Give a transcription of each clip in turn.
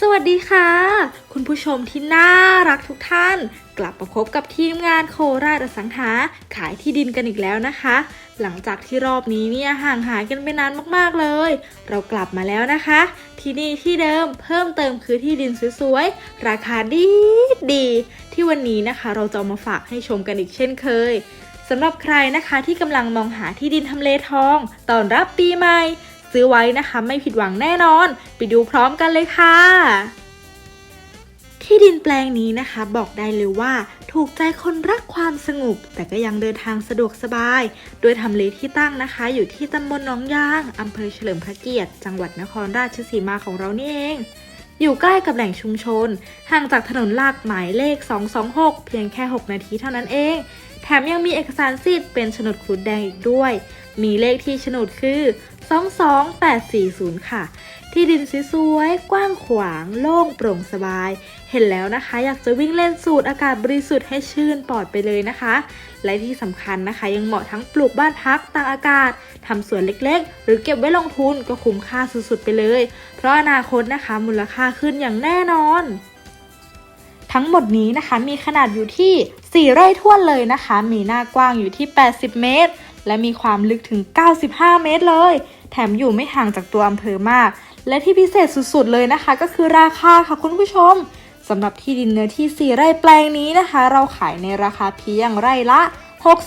สวัสดีค่ะ คุณผู้ชมที่น่ารักทุกท่าน กลับมาพบกับทีมงานโคราชอสังหาขายที่ดินกันอีกแล้วนะคะ หลังจากที่รอบนี้เนี่ยห่างหายกันไปนานมากๆเลย เรากลับมาแล้วนะคะ ที่นี่ที่เดิมเพิ่มเติมคือที่ดินสวยๆราคาดีดีๆที่วันนี้นะคะ เราจะมาฝากให้ชมกันอีกเช่นเคยสำหรับใครนะคะที่กำลังมองหาที่ดินทำเลทองตอนรับปีใหม่ ซื้อไว้นะคะ ไม่ผิดหวังแน่นอน ไปดูพร้อมกันเลยค่ะ ที่ดินแปลงนี้นะคะ บอกได้เลยว่า ถูกใจคนรักความสงบ แต่ก็ยังเดินทางสะดวกสบาย โดยทำเลที่ตั้งนะคะ อยู่ที่ตำบลหนองยางอำเภอเฉลิมพระเกียรติ จังหวัดนครราชสีมาของเรานี่เองอยู่ใกล้กับแหล่งชุมชน ห่างจากถนนลากหมายเลข 226 เพียงแค่ 6 นาทีเท่านั้นเอง แถมยังมีเอกสารสิทธิ์เป็นโฉนดครุฑแดงอีกด้วย มีเลขที่โฉนดคือ 22840 ค่ะ ที่ดินสวยๆ กว้างขวาง โล่งโปร่งสบาย เห็นแล้วนะคะ อยากจะวิ่งเล่นสูดอากาศบริสุทธิ์ให้ชื่นปลอดไปเลยนะคะ และที่สำคัญนะคะ ยังเหมาะทั้งปลูกบ้านพักตากอากาศทำสวนเล็กๆ หรือเก็บไว้ลงทุนก็คุ้มค่าสุดๆไปเลย เพราะอนาคตนะคะ มูลค่าขึ้นอย่างแน่นอนทั้งหมดนี้นะคะมีขนาดอยู่ที่ 4 ไร่ท้วนเลยนะคะ มีหน้ากว้างอยู่ที่ 80 เมตร และมีความลึกถึง 95 เมตรเลย แถมอยู่ไม่ห่างจากตัวอำเภอมาก และที่พิเศษสุดๆเลยนะคะ ก็คือราคาค่ะคุณผู้ชมสำหรับที่ดินเนื้อที่ 4 ไร่แปลงนี้นะคะ เราขายในราคาเพียงไร่ละ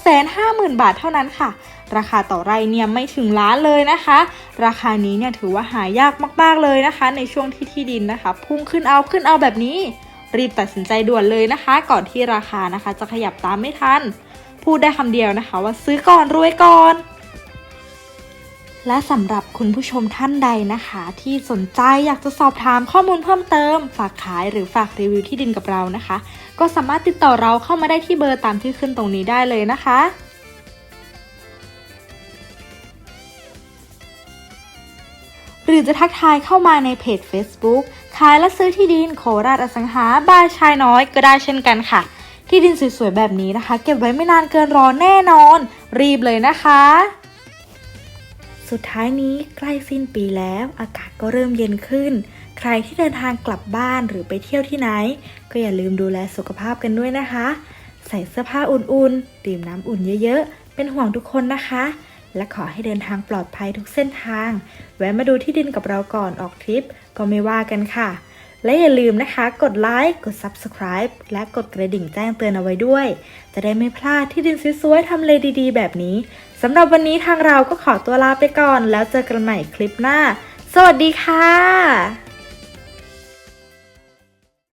650,000 บาทเท่านั้นค่ะ ราคาต่อไร่เนี่ยไม่ถึงล้านเลยนะคะ ราคานี้เนี่ยถือว่าหายากมากๆเลยนะคะ ในช่วงที่ที่ดินนะคะ พุ่งขึ้นเอาขึ้นเอาแบบนี้ รีบตัดสินใจด่วนเลยนะคะ ก่อนที่ราคานะคะจะขยับตามไม่ทัน พูดได้คำเดียวนะคะ ว่าซื้อก่อนรวยก่อน และสำหรับคุณผู้ชมท่านใดนะคะ ที่สนใจอยากจะสอบถามข้อมูลเพิ่มเติม ฝากขายหรือฝากรีวิวที่ดินกับเรานะคะ ก็สามารถติดต่อเราเข้ามาได้ที่เบอร์ตามที่ขึ้นตรงนี้ได้เลยนะคะหรือจะทักทายเข้ามาในเพจ Facebook ขายและซื้อที่ดินโคราชอสังหาบายชายน้อยก็ได้เช่นกันค่ะ ที่ดินสวยๆแบบนี้นะคะ เก็บไว้ไม่นานเกินรอแน่นอน รีบเลยนะคะ สุดท้ายนี้ใกล้สิ้นปีแล้ว อากาศก็เริ่มเย็นขึ้น ใครที่เดินทางกลับบ้านหรือไปเที่ยวที่ไหน ก็อย่าลืมดูแลสุขภาพกันด้วยนะคะ ใส่เสื้อผ้าอุ่นๆดื่มน้ำอุ่นเยอะๆ เป็นห่วงทุกคนนะคะ และขอให้เดินทางปลอดภัยทุกเส้นทาง แวะมาดูที่ดินกับเราก่อนออกทริปก็ไม่ว่ากันค่ะ และอย่าลืมนะคะ กดไลค์ กด Subscribe และกดกระดิ่งแจ้งเตือนเอาไว้ด้วย จะได้ไม่พลาดที่ดินสวยๆทำเลดีๆ แบบนี้สำหรับวันนี้ทางเราก็ขอตัวลาไปก่อน แล้วเจอกันใหม่คลิปหน้า สวัสดีค่ะ